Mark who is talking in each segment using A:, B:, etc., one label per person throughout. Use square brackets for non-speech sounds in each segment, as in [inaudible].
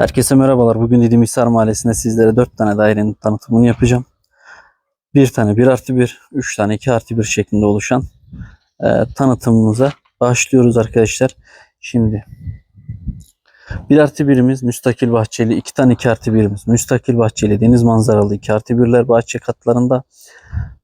A: Herkese merhabalar. Bugün Didim Hisar Mahallesi'nde sizlere 4 tane dairenin tanıtımını yapacağım. Bir tane 1 artı 1, 3 tane 2 artı 1 şeklinde oluşan e, tanıtımımıza başlıyoruz arkadaşlar. Şimdi 1 artı 1'imiz müstakil bahçeli, 2 tane 2 artı 1'imiz müstakil bahçeli, deniz manzaralı 2 artı 1'ler bahçe katlarında.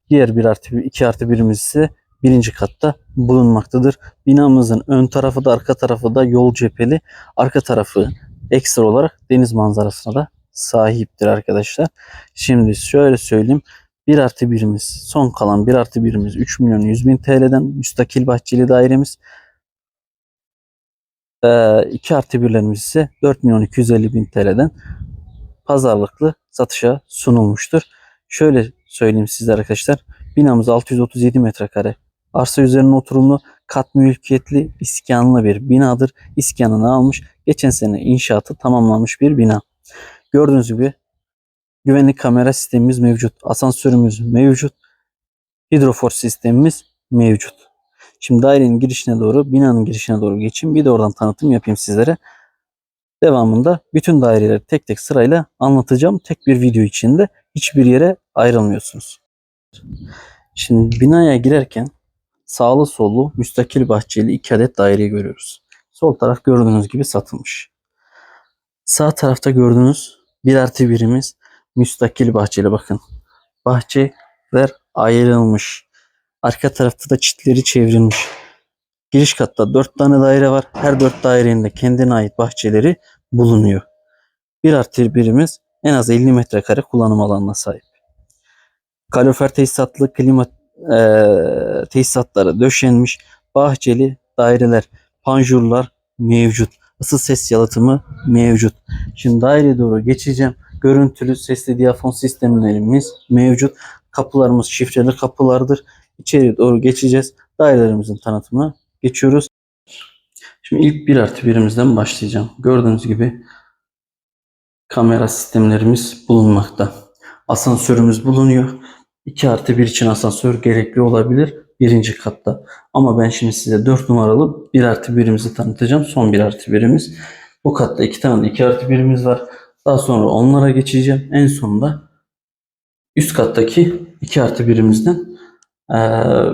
A: Diğer 1 artı 1, 2 artı 1'imiz ise birinci katta bulunmaktadır. Binamızın ön tarafı da arka tarafı da yol cepheli. Arka tarafı ekstra olarak deniz manzarasına da sahiptir arkadaşlar. Şimdi şöyle söyleyeyim. 1 artı 1'imiz son kalan 1 artı 1'imiz 3 milyon 100 bin TL'den müstakil bahçeli dairemiz. 2 artı 1'lerimiz ise 4 milyon 250 bin TL'den pazarlıklı satışa sunulmuştur. Şöyle söyleyeyim size arkadaşlar. Binamız 637 metrekare. Arsa üzerine oturumlu kat mülkiyetli iskanlı bir binadır. İskanını almış. Geçen sene inşaatı tamamlanmış bir bina. Gördüğünüz gibi güvenlik kamera sistemimiz mevcut. Asansörümüz mevcut. Hidrofor sistemimiz mevcut. Şimdi dairenin girişine doğru, binanın girişine doğru geçeyim. Bir de oradan tanıtım yapayım sizlere. Devamında bütün daireleri tek tek sırayla anlatacağım. Tek bir video içinde hiçbir yere ayrılmıyorsunuz. Şimdi binaya girerken sağlı sollu müstakil bahçeli iki adet daire görüyoruz. Sol taraf gördüğünüz gibi satılmış. Sağ tarafta gördüğünüz bir artı birimiz müstakil bahçeli bakın. Bahçeler ayrılmış. Arka tarafta da çitleri çevrilmiş. Giriş katta 4 tane daire var. Her 4 dairenin de kendine ait bahçeleri bulunuyor. Bir artı birimiz en az 50 metrekare kullanım alanına sahip. Kalorifer tesisatlı klima e, tesisatları döşenmiş bahçeli daireler, panjurlar mevcut. Isı ses yalıtımı mevcut. Şimdi daireye doğru geçeceğim. Görüntülü sesli diyafon sistemlerimiz mevcut. Kapılarımız şifreli kapılardır. İçeri doğru geçeceğiz. Dairelerimizin tanıtımına geçiyoruz. Şimdi ilk bir artı birimizden başlayacağım. Gördüğünüz gibi kamera sistemlerimiz bulunmakta. Asansörümüz bulunuyor. 2 artı 1 için asansör gerekli olabilir birinci katta. Ama ben şimdi size 4 numaralı 1 artı 1'imizi tanıtacağım. Son 1 artı 1'imiz. Bu katta 2 tane de 2 artı 1'imiz var. Daha sonra onlara geçeceğim. En sonunda üst kattaki 2 artı 1'imizden eee,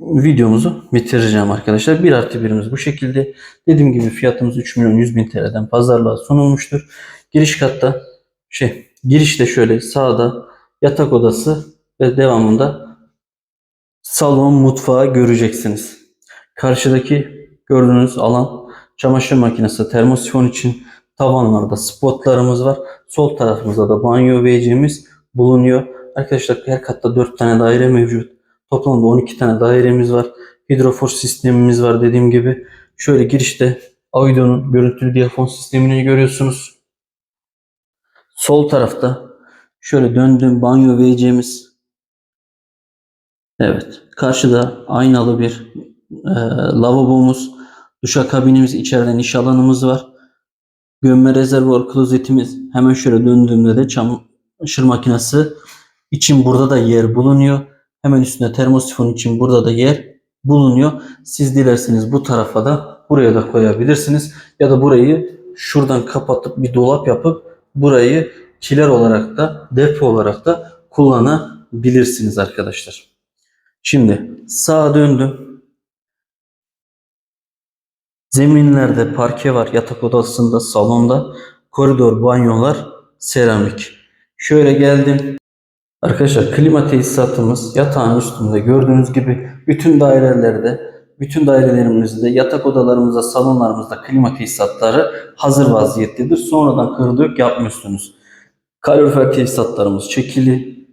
A: videomuzu bitireceğim arkadaşlar. 1 artı 1'imiz bu şekilde. Dediğim gibi fiyatımız 3 milyon 100 bin TL'den pazarlığa sunulmuştur. Giriş katta şey girişte şöyle sağda yatak odası ve devamında salon mutfağı göreceksiniz. Karşıdaki gördüğünüz alan çamaşır makinesi, termosifon için tavanlarda spotlarımız var. Sol tarafımızda da banyo WC'miz bulunuyor. Arkadaşlar her katta 4 tane daire mevcut. Toplamda 12 tane dairemiz var. Hidrofor sistemimiz var dediğim gibi. Şöyle girişte Audio'nun görüntülü diyafon sistemini görüyorsunuz. Sol tarafta şöyle döndüğüm banyo WC'miz Evet. Karşıda aynalı bir e, lavabomuz, duşakabinimiz, içeride iş alanımız var. Gömme rezervuar klozetimiz. Hemen şöyle döndüğümde de çamaşır makinesi için burada da yer bulunuyor. Hemen üstünde termosifon için burada da yer bulunuyor. Siz dilerseniz bu tarafa da buraya da koyabilirsiniz. Ya da burayı şuradan kapatıp bir dolap yapıp burayı kiler olarak da depo olarak da kullanabilirsiniz arkadaşlar. Şimdi sağa döndüm. Zeminlerde parke var. Yatak odasında, salonda. Koridor, banyolar, seramik. Şöyle geldim. Arkadaşlar klima tesisatımız yatağın üstünde gördüğünüz gibi bütün dairelerde, bütün dairelerimizde, yatak odalarımızda, salonlarımızda klima tesisatları hazır vaziyettedir. Sonradan kırdık yapmıyorsunuz. Kalorifer tesisatlarımız çekili.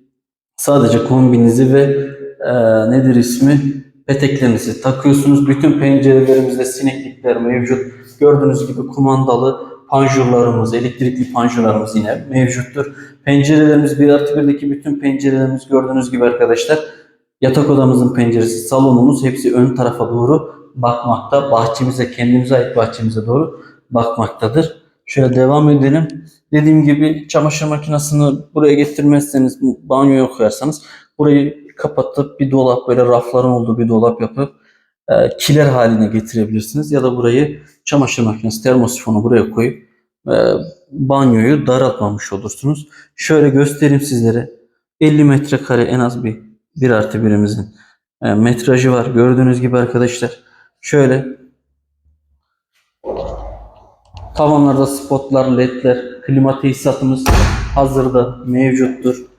A: Sadece kombinizi ve e, nedir ismi peteklerinizi takıyorsunuz. Bütün pencerelerimizde sineklikler mevcut. Gördüğünüz gibi kumandalı panjurlarımız, elektrikli panjurlarımız yine mevcuttur. Pencerelerimiz 1 artı 1'deki bütün pencerelerimiz gördüğünüz gibi arkadaşlar yatak odamızın penceresi, salonumuz hepsi ön tarafa doğru bakmakta. Bahçemize, kendimize ait bahçemize doğru bakmaktadır. Şöyle devam edelim. Dediğim gibi çamaşır makinesini buraya getirmezseniz, banyoya koyarsanız burayı kapatıp bir dolap böyle rafların olduğu bir dolap yapıp e, kiler haline getirebilirsiniz. Ya da burayı çamaşır makinesi, termosifonu buraya koyup e, banyoyu daraltmamış olursunuz. Şöyle göstereyim sizlere. 50 metrekare en az bir 1 artı birimizin e, metrajı var. Gördüğünüz gibi arkadaşlar. Şöyle tavanlarda spotlar, ledler, klima tesisatımız hazırda mevcuttur.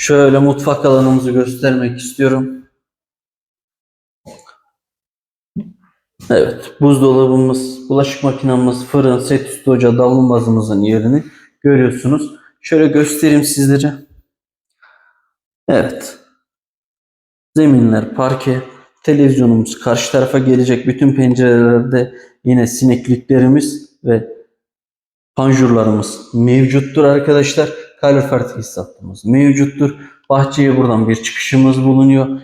A: Şöyle mutfak alanımızı göstermek istiyorum. Evet, buzdolabımız, bulaşık makinamız, fırın, set üstü ocağı, davlumbazımızın yerini görüyorsunuz. Şöyle göstereyim sizlere. Evet. Zeminler parke, televizyonumuz karşı tarafa gelecek. Bütün pencerelerde yine sinekliklerimiz ve panjurlarımız mevcuttur arkadaşlar. Kalorifer tesisatımız mevcuttur. Bahçeye buradan bir çıkışımız bulunuyor.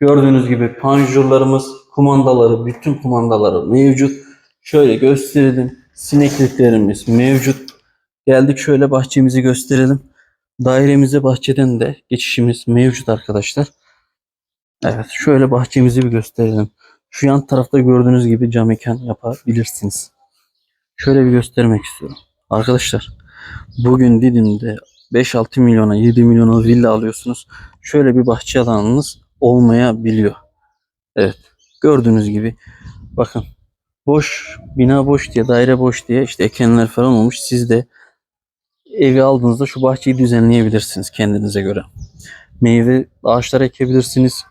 A: Gördüğünüz gibi panjurlarımız, kumandaları, bütün kumandaları mevcut. Şöyle gösterelim. Sinekliklerimiz mevcut. Geldik şöyle bahçemizi gösterelim. Dairemize bahçeden de geçişimiz mevcut arkadaşlar. Evet şöyle bahçemizi bir gösterelim. Şu yan tarafta gördüğünüz gibi cam mekan yapabilirsiniz. Şöyle bir göstermek istiyorum. Arkadaşlar bugün Didim'de 5-6 milyona 7 milyona villa alıyorsunuz. Şöyle bir bahçe alanınız olmayabiliyor. Evet gördüğünüz gibi bakın boş bina boş diye daire boş diye işte ekenler falan olmuş. Siz de evi aldığınızda şu bahçeyi düzenleyebilirsiniz kendinize göre. Meyve ağaçlar ekebilirsiniz.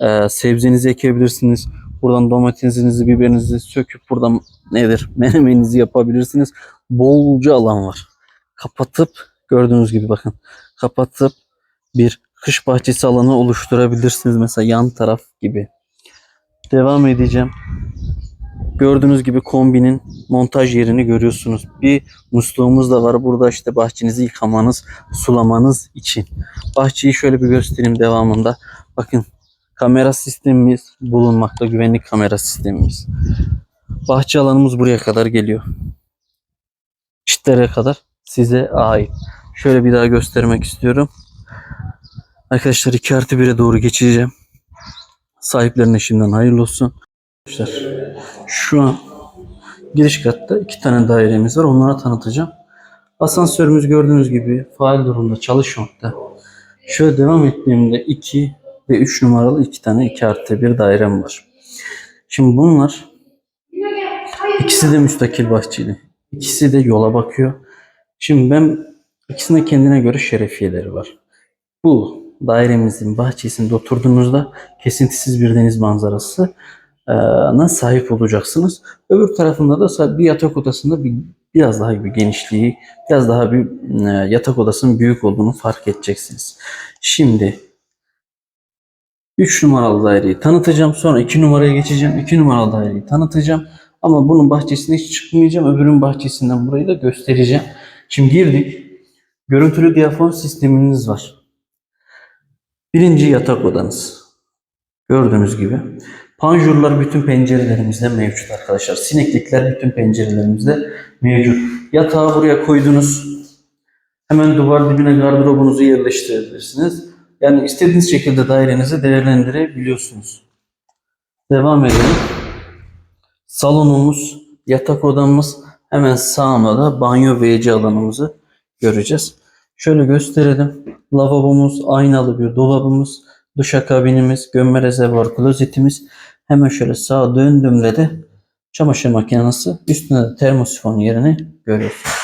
A: Ee, sebzenizi ekebilirsiniz. Buradan domatesinizi, biberinizi söküp buradan nedir [laughs] menemenizi yapabilirsiniz. Bolca alan var. Kapatıp gördüğünüz gibi bakın kapatıp bir kış bahçesi alanı oluşturabilirsiniz. Mesela yan taraf gibi. Devam edeceğim. Gördüğünüz gibi kombinin montaj yerini görüyorsunuz. Bir musluğumuz da var. Burada işte bahçenizi yıkamanız, sulamanız için. Bahçeyi şöyle bir göstereyim devamında. Bakın kamera sistemimiz bulunmakta. Güvenlik kamera sistemimiz. Bahçe alanımız buraya kadar geliyor. Çitlere kadar size ait. Şöyle bir daha göstermek istiyorum. Arkadaşlar 2 artı 1'e doğru geçeceğim. Sahiplerine şimdiden hayırlı olsun. Arkadaşlar şu an giriş katta iki tane dairemiz var. Onları tanıtacağım. Asansörümüz gördüğünüz gibi faal durumda çalışmakta. Şöyle devam ettiğimde 2 ve 3 numaralı iki tane 2 artı 1 dairem var. Şimdi bunlar ikisi de müstakil bahçeli. İkisi de yola bakıyor. Şimdi ben ikisinde kendine göre şerefiyeleri var. Bu dairemizin bahçesinde oturduğunuzda kesintisiz bir deniz manzarası na sahip olacaksınız. Öbür tarafında da bir yatak odasında bir, biraz daha bir genişliği, biraz daha bir yatak odasının büyük olduğunu fark edeceksiniz. Şimdi 3 numaralı daireyi tanıtacağım. Sonra 2 numaraya geçeceğim. 2 numaralı daireyi tanıtacağım. Ama bunun bahçesine hiç çıkmayacağım. Öbürün bahçesinden burayı da göstereceğim. Şimdi girdik. Görüntülü diyafon sisteminiz var. Birinci yatak odanız. Gördüğünüz gibi. Panjurlar bütün pencerelerimizde mevcut arkadaşlar. Sineklikler bütün pencerelerimizde mevcut. Yatağı buraya koydunuz. Hemen duvar dibine gardırobunuzu yerleştirebilirsiniz. Yani istediğiniz şekilde dairenizi değerlendirebiliyorsunuz. Devam edelim. Salonumuz, yatak odamız, hemen sağında da banyo WC alanımızı göreceğiz. Şöyle gösterelim. Lavabomuz, aynalı bir dolabımız, duşakabinimiz, gömme rezervuar klozetimiz. Hemen şöyle sağa döndüğümde de çamaşır makinesi, üstüne de termosifon yerini görüyorsunuz.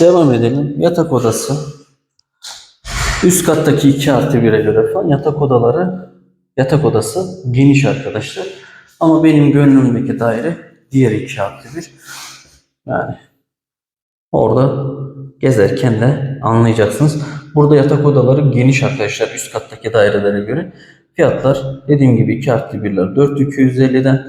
A: Devam edelim. Yatak odası. Üst kattaki 2 artı 1'e göre falan yatak odaları, yatak odası geniş arkadaşlar. Ama benim gönlümdeki daire diğer 2 artı 1. Yani orada gezerken de anlayacaksınız. Burada yatak odaları geniş arkadaşlar üst kattaki dairelere göre. Fiyatlar dediğim gibi 2 artı 1'ler 4250'den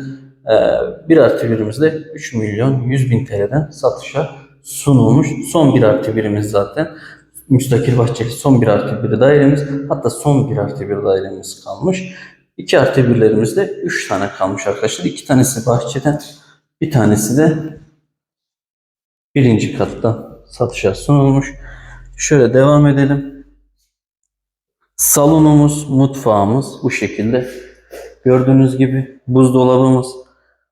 A: 1 artı 1'imiz de 3 milyon 100 bin TL'den satışa sunulmuş. Son 1 artı 1'imiz zaten müstakil bahçeli son 1 artı 1 dairemiz hatta son 1 artı 1 dairemiz kalmış. 2 artı 1'lerimiz de 3 tane kalmış arkadaşlar. 2 tanesi bahçeden bir tanesi de birinci katta satışa sunulmuş. Şöyle devam edelim. Salonumuz, mutfağımız bu şekilde. Gördüğünüz gibi buzdolabımız,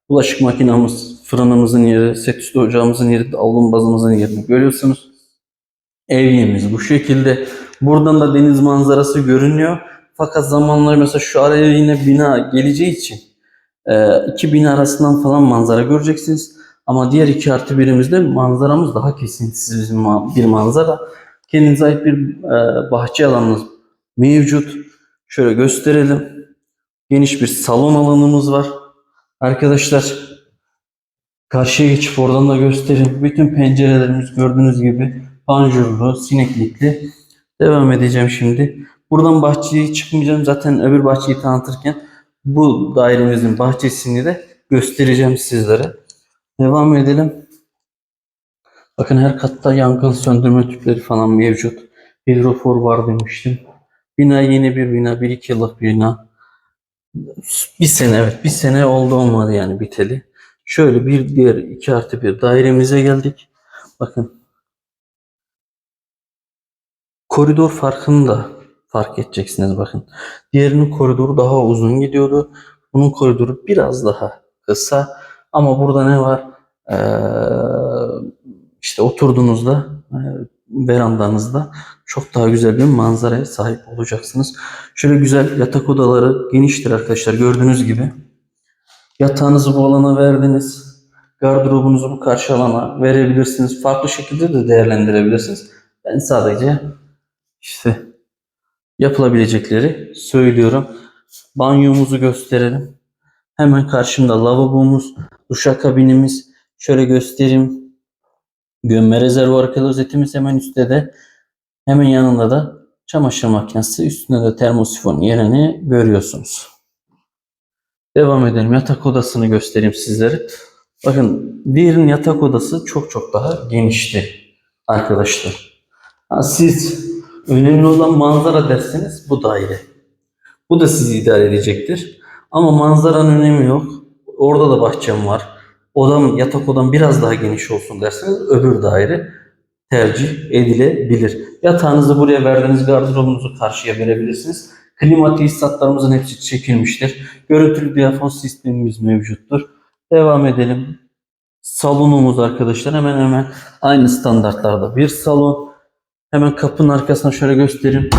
A: bulaşık makinamız, fırınımızın yeri, set üstü ocağımızın yeri, davlumbazımızın yerini görüyorsunuz. Evimiz bu şekilde. Buradan da deniz manzarası görünüyor. Fakat zamanlar mesela şu araya yine bina geleceği için e, iki bina arasından falan manzara göreceksiniz. Ama diğer iki artı birimizde manzaramız daha kesintisiz bir manzara. Kendinize ait bir e, bahçe alanınız mevcut. Şöyle gösterelim. Geniş bir salon alanımız var. Arkadaşlar karşıya geçip oradan da göstereyim. Bütün pencerelerimiz gördüğünüz gibi panjurlu, sineklikli. Devam edeceğim şimdi. Buradan bahçeye çıkmayacağım. Zaten öbür bahçeyi tanıtırken bu dairemizin bahçesini de göstereceğim sizlere. Devam edelim. Bakın her katta yangın söndürme tüpleri falan mevcut. Hidrofor var demiştim. Bina yeni bir bina. 1-2 yıllık bir bina. Bir sene evet. Bir sene oldu olmadı yani biteli. Şöyle bir diğer 2 artı bir dairemize geldik. Bakın. Koridor farkını da fark edeceksiniz bakın. Diğerinin koridoru daha uzun gidiyordu. Bunun koridoru biraz daha kısa. Ama burada ne var? Ee, işte oturduğunuzda e, verandanızda çok daha güzel bir manzaraya sahip olacaksınız. Şöyle güzel yatak odaları geniştir arkadaşlar gördüğünüz gibi. Yatağınızı bu alana verdiniz. Gardırobunuzu bu karşı alana verebilirsiniz. Farklı şekilde de değerlendirebilirsiniz. Ben sadece işte yapılabilecekleri söylüyorum. Banyomuzu gösterelim. Hemen karşımda lavabomuz, duşakabinimiz. Şöyle göstereyim. Gömme rezervuar klozetimiz hemen üstte de. Hemen yanında da çamaşır makinesi. Üstünde de termosifon yerini görüyorsunuz. Devam edelim. Yatak odasını göstereyim sizlere. Bakın diğerinin yatak odası çok çok daha genişti arkadaşlar. Ha, siz önemli olan manzara derseniz bu daire. Bu da sizi idare edecektir. Ama manzaranın önemi yok. Orada da bahçem var. Odam, yatak odam biraz daha geniş olsun derseniz öbür daire tercih edilebilir. Yatağınızı buraya verdiğiniz gardırobunuzu karşıya verebilirsiniz. Klima tesisatlarımızın hepsi çekilmiştir. Görüntülü diyafon sistemimiz mevcuttur. Devam edelim. Salonumuz arkadaşlar hemen hemen aynı standartlarda bir salon. Hemen kapının arkasına şöyle göstereyim.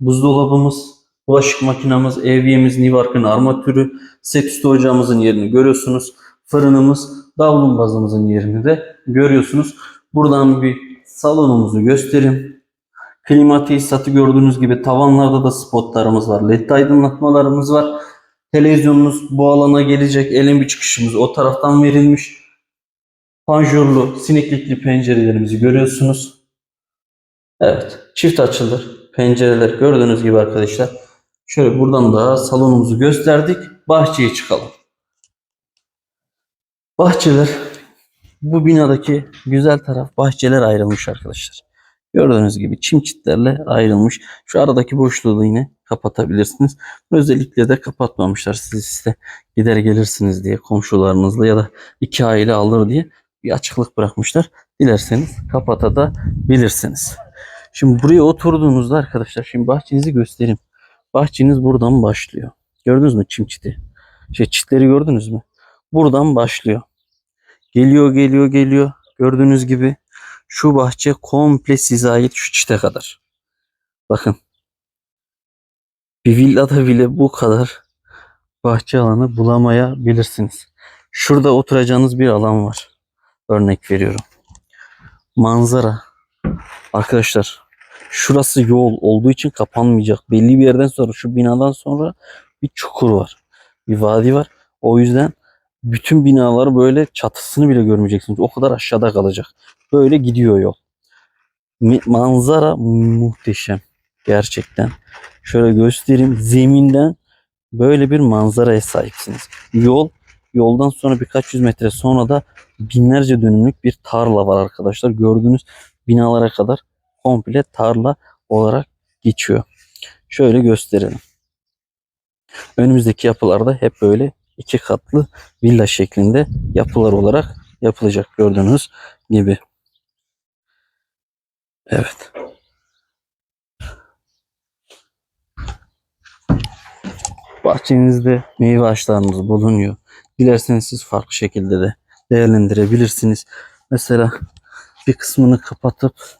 A: Buzdolabımız, bulaşık makinamız, evyemiz, Nivark'ın armatürü, üstü ocağımızın yerini görüyorsunuz. Fırınımız, davlumbazımızın yerini de görüyorsunuz. Buradan bir salonumuzu göstereyim. Klima tesisatı gördüğünüz gibi tavanlarda da spotlarımız var. LED aydınlatmalarımız var. Televizyonunuz bu alana gelecek. Elin bir çıkışımız o taraftan verilmiş. Panjurlu, sineklikli pencerelerimizi görüyorsunuz. Evet, çift açılır. Pencereler gördüğünüz gibi arkadaşlar. Şöyle buradan da salonumuzu gösterdik. Bahçeye çıkalım. Bahçeler bu binadaki güzel taraf bahçeler ayrılmış arkadaşlar. Gördüğünüz gibi çim çitlerle ayrılmış. Şu aradaki boşluğu da yine kapatabilirsiniz. Özellikle de kapatmamışlar. Siz işte gider gelirsiniz diye komşularınızla ya da iki aile alır diye bir açıklık bırakmışlar. Dilerseniz kapatabilirsiniz. Şimdi buraya oturduğunuzda arkadaşlar şimdi bahçenizi göstereyim. Bahçeniz buradan başlıyor. Gördünüz mü çim çiti? Şey çitleri gördünüz mü? Buradan başlıyor. Geliyor geliyor geliyor. Gördüğünüz gibi şu bahçe komple size ait şu çite kadar. Bakın. Bir villada bile bu kadar bahçe alanı bulamayabilirsiniz. Şurada oturacağınız bir alan var. Örnek veriyorum. Manzara. Arkadaşlar şurası yol olduğu için kapanmayacak. Belli bir yerden sonra şu binadan sonra bir çukur var. Bir vadi var. O yüzden bütün binalar böyle çatısını bile görmeyeceksiniz. O kadar aşağıda kalacak. Böyle gidiyor yol. Manzara muhteşem. Gerçekten. Şöyle göstereyim. Zeminden böyle bir manzaraya sahipsiniz. Yol yoldan sonra birkaç yüz metre sonra da binlerce dönümlük bir tarla var arkadaşlar. Gördüğünüz binalara kadar komple tarla olarak geçiyor. Şöyle gösterelim. Önümüzdeki yapılarda hep böyle iki katlı villa şeklinde yapılar olarak yapılacak gördüğünüz gibi. Evet. Bahçenizde meyve ağaçlarınız bulunuyor. Dilerseniz siz farklı şekilde de değerlendirebilirsiniz. Mesela bir kısmını kapatıp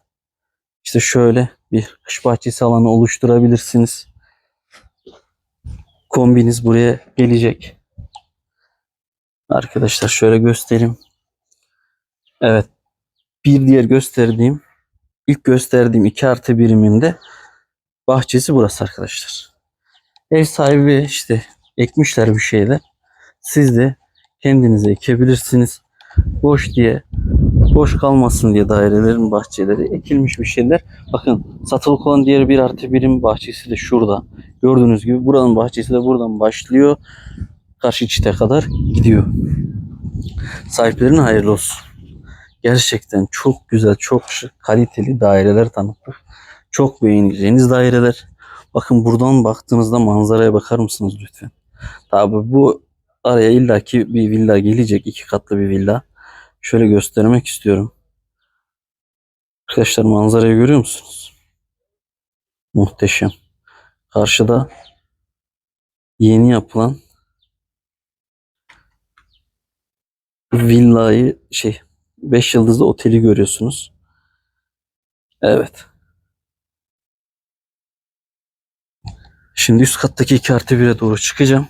A: işte şöyle bir kış bahçesi alanı oluşturabilirsiniz. Kombiniz buraya gelecek. Arkadaşlar şöyle göstereyim. Evet. Bir diğer gösterdiğim ilk gösterdiğim 2 artı biriminde bahçesi burası arkadaşlar. Ev sahibi işte ekmişler bir şeyler. Siz de kendinize ekebilirsiniz. Boş diye boş kalmasın diye dairelerin bahçeleri ekilmiş bir şeyler. Bakın satılık olan diğer bir artı birim bahçesi de şurada. Gördüğünüz gibi buranın bahçesi de buradan başlıyor. Karşı çite kadar gidiyor. Sahiplerine hayırlı olsun. Gerçekten çok güzel, çok kaliteli daireler tanıttık. Çok beğeneceğiniz daireler. Bakın buradan baktığınızda manzaraya bakar mısınız lütfen? Tabi bu araya illaki bir villa gelecek. iki katlı bir villa. Şöyle göstermek istiyorum. Arkadaşlar manzarayı görüyor musunuz? Muhteşem. Karşıda yeni yapılan villayı şey 5 yıldızlı oteli görüyorsunuz. Evet. Şimdi üst kattaki 2 artı 1'e doğru çıkacağım.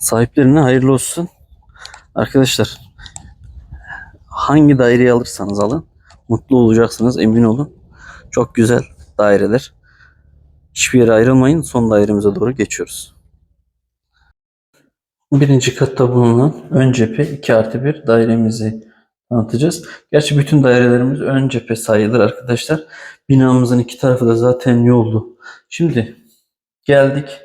A: Sahiplerine hayırlı olsun. Arkadaşlar hangi daireyi alırsanız alın mutlu olacaksınız emin olun. Çok güzel daireler. Hiçbir yere ayrılmayın. Son dairemize doğru geçiyoruz. Birinci katta bulunan ön cephe 2 artı 1 dairemizi tanıtacağız. Gerçi bütün dairelerimiz ön cephe sayılır arkadaşlar. Binamızın iki tarafı da zaten yoldu. Şimdi geldik.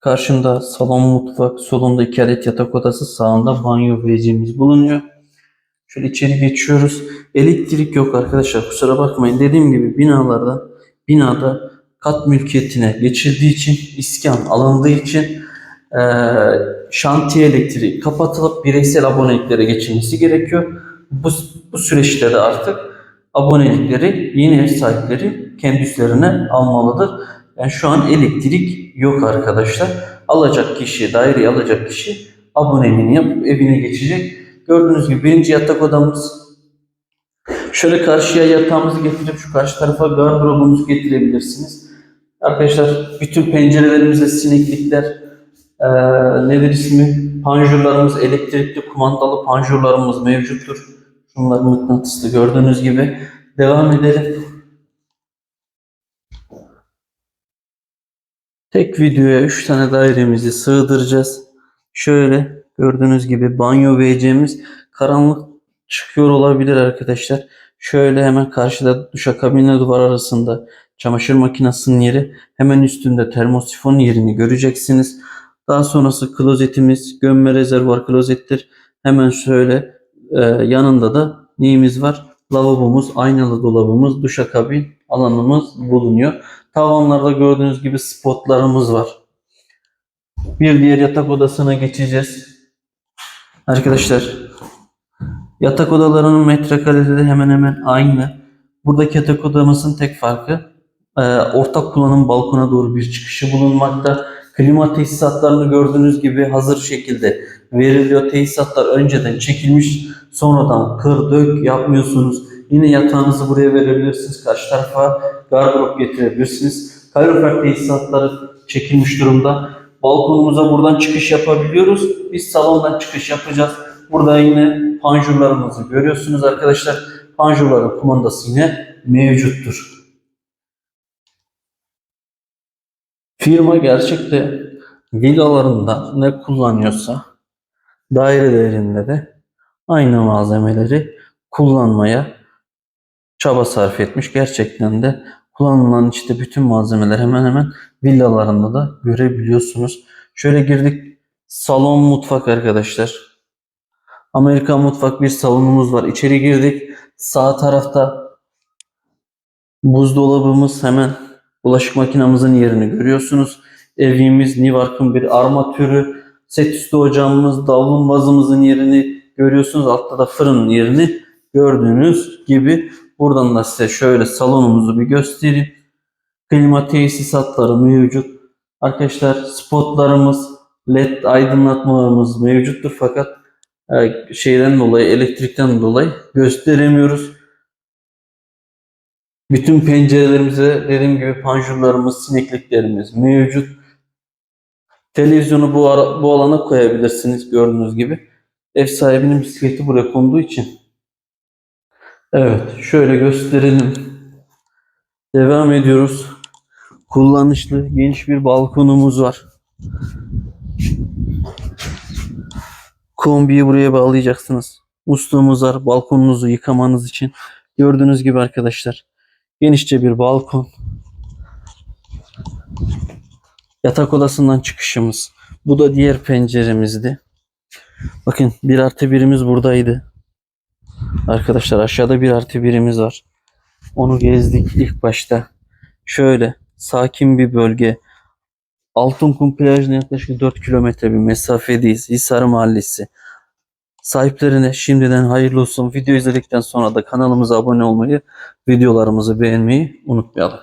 A: Karşımda salon mutfak, solunda iki adet yatak odası, sağında banyo bezimiz bulunuyor. Şöyle içeri geçiyoruz. Elektrik yok arkadaşlar kusura bakmayın. Dediğim gibi binalarda binada kat mülkiyetine geçildiği için iskan alındığı için eee, şantiye elektriği kapatılıp bireysel aboneliklere geçilmesi gerekiyor. Bu, bu süreçte de artık abonelikleri yeni ev sahipleri kendi üstlerine almalıdır. Yani şu an elektrik yok arkadaşlar. Alacak kişi, daireyi alacak kişi aboneliğini yapıp evine geçecek. Gördüğünüz gibi birinci yatak odamız. Şöyle karşıya yatağımızı getirip şu karşı tarafa gardırobumuzu getirebilirsiniz. Arkadaşlar bütün pencerelerimizde sineklikler, eee nedir ismi? Panjurlarımız, elektrikli kumandalı panjurlarımız mevcuttur. Şunlar mıknatıslı gördüğünüz gibi. Devam edelim. Tek videoya 3 tane dairemizi sığdıracağız. Şöyle gördüğünüz gibi banyo WC'miz karanlık çıkıyor olabilir arkadaşlar. Şöyle hemen karşıda duşakabinle duvar arasında çamaşır makinesinin yeri hemen üstünde termosifon yerini göreceksiniz. Daha sonrası klozetimiz gömme rezervuar klozettir. Hemen şöyle e, yanında da neyimiz var? Lavabomuz, aynalı dolabımız, duşakabin alanımız bulunuyor. Tavanlarda gördüğünüz gibi spotlarımız var. Bir diğer yatak odasına geçeceğiz. Arkadaşlar yatak odalarının metrekareleri de hemen hemen aynı. Buradaki yatak odamızın tek farkı e, ortak kullanım balkona doğru bir çıkışı bulunmakta. Klima tesisatlarını gördüğünüz gibi hazır şekilde veriliyor. Tesisatlar önceden çekilmiş. Sonradan kır dök yapmıyorsunuz. Yine yatağınızı buraya verebilirsiniz. Karşı tarafa gardırop getirebilirsiniz. Kalorifer tesisatları çekilmiş durumda. Balkonumuza buradan çıkış yapabiliyoruz. Biz salondan çıkış yapacağız. Burada yine panjurlarımızı görüyorsunuz arkadaşlar. Panjurların kumandası yine mevcuttur. Firma gerçekte villalarında ne kullanıyorsa dairelerinde de aynı malzemeleri kullanmaya çaba sarf etmiş. Gerçekten de kullanılan işte bütün malzemeler hemen hemen villalarında da görebiliyorsunuz. Şöyle girdik. Salon mutfak arkadaşlar. Amerikan mutfak bir salonumuz var. İçeri girdik. Sağ tarafta buzdolabımız hemen bulaşık makinamızın yerini görüyorsunuz. Evimiz Nivark'ın bir armatürü. Set üstü ocağımız, davlumbazımızın yerini görüyorsunuz. Altta da fırının yerini gördüğünüz gibi. Buradan da size şöyle salonumuzu bir göstereyim. Klima tesisatları mevcut. Arkadaşlar spotlarımız, LED aydınlatmalarımız mevcuttur fakat e, şeyden dolayı, elektrikten dolayı gösteremiyoruz. Bütün pencerelerimize dediğim gibi panjurlarımız, sinekliklerimiz mevcut. Televizyonu bu, ara, bu alana koyabilirsiniz gördüğünüz gibi. Ev sahibinin bisikleti buraya konduğu için. Evet, şöyle gösterelim. Devam ediyoruz. Kullanışlı, geniş bir balkonumuz var. Kombiyi buraya bağlayacaksınız. Musluğumuz var balkonunuzu yıkamanız için. Gördüğünüz gibi arkadaşlar. Genişçe bir balkon. Yatak odasından çıkışımız. Bu da diğer penceremizdi. Bakın bir artı birimiz buradaydı. Arkadaşlar aşağıda bir artı birimiz var. Onu gezdik ilk başta. Şöyle sakin bir bölge. Altınkum plajına yaklaşık 4 kilometre bir mesafedeyiz. Hisar Mahallesi. Sahiplerine şimdiden hayırlı olsun. Video izledikten sonra da kanalımıza abone olmayı, videolarımızı beğenmeyi unutmayalım.